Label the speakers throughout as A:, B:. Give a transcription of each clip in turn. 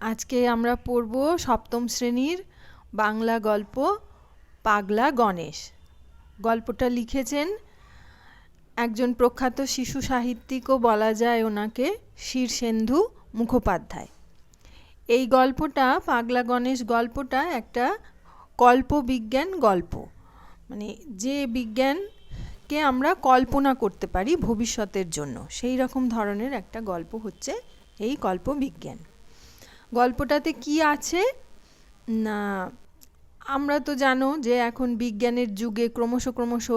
A: আজকে আমরা পড়ব সপ্তম শ্রেণির বাংলা গল্প পাগলা গণেশ। গল্পটা লিখেছেন একজন প্রখ্যাত শিশু সাহিত্যিকও বলা যায় ওনাকে শীর্ষেন্দু মুখোপাধ্যায়। এই গল্পটা, পাগলা গণেশ গল্পটা একটা কল্পবিজ্ঞান গল্প। মানে যে বিজ্ঞানকে আমরা কল্পনা করতে পারি ভবিষ্যতের জন্য, সেই রকম ধরনের একটা গল্প হচ্ছে এই কল্পবিজ্ঞান। গল্পটাতে কি আছে? না, আমরা তো জানো যে এখন বিজ্ঞানের যুগে ক্রমশ ক্রমশ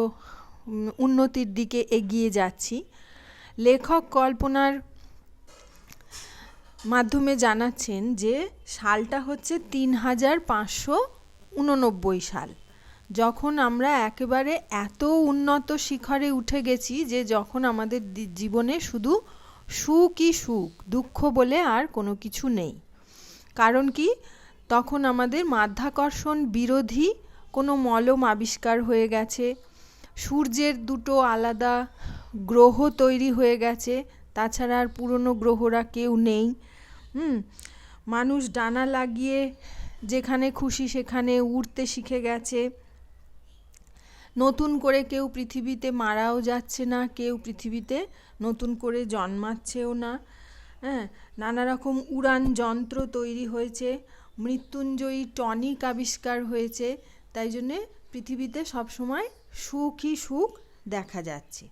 A: উন্নতির দিকে এগিয়ে যাচ্ছি। লেখক কল্পনার মাধ্যমে জানাচ্ছেন যে সালটা হচ্ছে তিন হাজার পাঁচশো উননব্বই সাল। যখন আমরা একেবারে এত উন্নত শিখরে উঠে গেছি যে যখন আমাদের জীবনে শুধু সুখই সুখ, দুঃখ বলে আর কোনো কিছু নেই। কারণ কি? তখন আমাদের মাধ্যাকর্ষণ বিরোধী কোনো মলম আবিষ্কার হয়ে গেছে। সূর্যের দুটো আলাদা গ্রহ তৈরি হয়ে গেছে। তাছাড়া আর পুরনো গ্রহরা কেউ নেই। হুম, মানুষ ডানা লাগিয়ে যেখানে খুশি সেখানে উড়তে শিখে গেছে। নতুন করে কেউ পৃথিবীতে মারাও যাচ্ছে না, কেউ পৃথিবীতে নতুন করে জন্মাচ্ছেও না। হ্যাঁ নানা রকম উড়ান যন্ত্র তৈরি হয়েছে, মৃত্যুঞ্জয়ী টনিক আবিষ্কার হয়েছে, তাই জন্যে পৃথিবীতে সবসময় সুখই সুখ দেখা যাচ্ছে।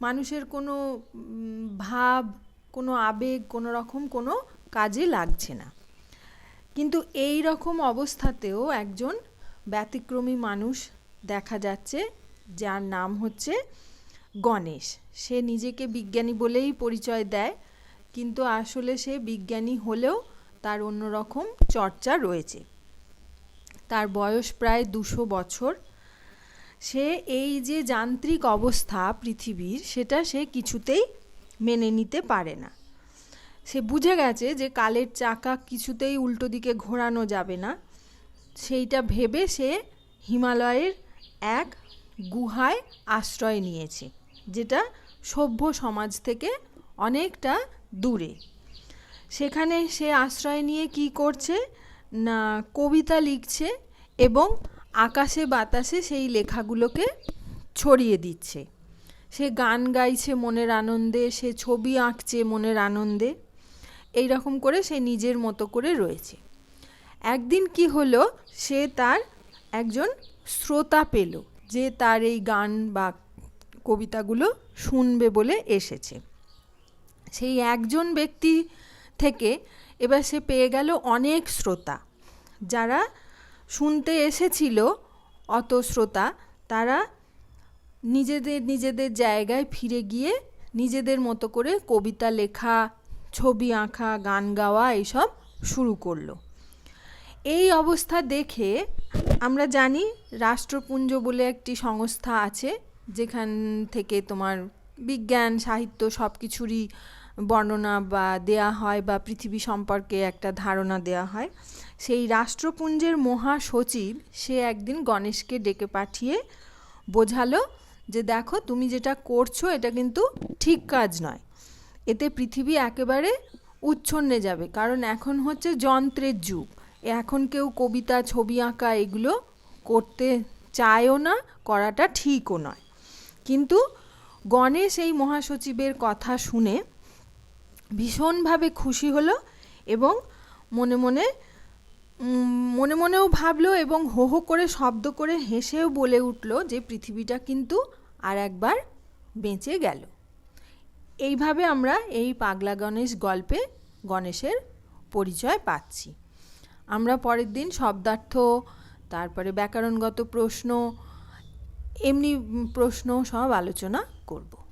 A: মানুষের কোনো ভাব, কোনো আবেগ, কোনো রকম কোনো কাজে লাগছে না। কিন্তু এই রকম অবস্থাতেও একজন ব্যতিক্রমী মানুষ দেখা যাচ্ছে, যার নাম হচ্ছে গণেশ। সে নিজেকে বিজ্ঞানী বলেই পরিচয় দেয় কিন্তু আসলে সে বিজ্ঞানী হলেও তার অন্যরকম চর্চা রয়েছে। তার বয়স প্রায় দুশো বছর। সে এই যে যান্ত্রিক অবস্থা পৃথিবীর, সেটা সে কিছুতেই মেনে নিতে পারে না। সে বুঝে গেছে যে কালের চাকা কিছুতেই উল্টো দিকে ঘোরানো যাবে না। সেইটা ভেবে সে হিমালয়ের এক গুহায় আশ্রয় নিয়েছে, যেটা সভ্য সমাজ থেকে অনেকটা দূরে। সেখানে সে আশ্রয় নিয়ে কি করছে? না, কবিতা লিখছে এবং আকাশে বাতাসে সেই লেখাগুলোকে ছড়িয়ে দিচ্ছে। সে গান গাইছে মনের আনন্দে, সে ছবি আঁকছে মনের আনন্দে। এই রকম করে সে নিজের মতো করে রয়েছে। একদিন কি হলো? সে তার একজন শ্রোতা পেল যে তার এই গান বা কবিতাগুলো শুনবে বলে এসেছে। সেই একজন ব্যক্তি থেকে এবার সে পেয়ে গেল অনেক শ্রোতা। যারা শুনতে এসেছিল অত শ্রোতা, তারা নিজেদের নিজেদের জায়গায় ফিরে গিয়ে নিজেদের মতো করে কবিতা লেখা, ছবি আঁকা, গান গাওয়া এইসব শুরু করল। এই অবস্থা দেখে আমরা জানি রাষ্ট্রপুঞ্জ বলে একটি সংস্থা আছে, যেখান থেকে তোমার বিজ্ঞান, সাহিত্য সব কিছুরই বর্ণনা বা দেয়া হয় বা পৃথিবী সম্পর্কে একটা ধারণা দেয়া হয়। সেই রাষ্ট্রপুঞ্জের মহাসচিব, সে একদিন গণেশকে ডেকে পাঠিয়ে বোঝালো যে দেখো, তুমি যেটা করছ, এটা কিন্তু ঠিক কাজ নয়। এতে পৃথিবী একেবারে উচ্ছন্নে যাবে। কারণ এখন হচ্ছে যন্ত্রের যুগ। এখন কেউ কবিতা, ছবি আঁকা এগুলো করতে চায়ও না, করাটা ঠিকও নয়। কিন্তু গণেশ এই মহাসচিবের কথা শুনে ভীষণভাবে খুশি হলো এবং মনে মনে মনে মনেও ভাবলো এবং হো হো করে শব্দ করে হেসেও বলে উঠল যে পৃথিবীটা কিন্তু আর একবার বেঁচে গেল। এইভাবে আমরা এই পাগলা গণেশ গল্পে গণেশের পরিচয় পাচ্ছি। আমরা পরের দিন শব্দার্থ, তারপরে ব্যাকরণগত প্রশ্ন, এমনি প্রশ্ন সব আলোচনা করব।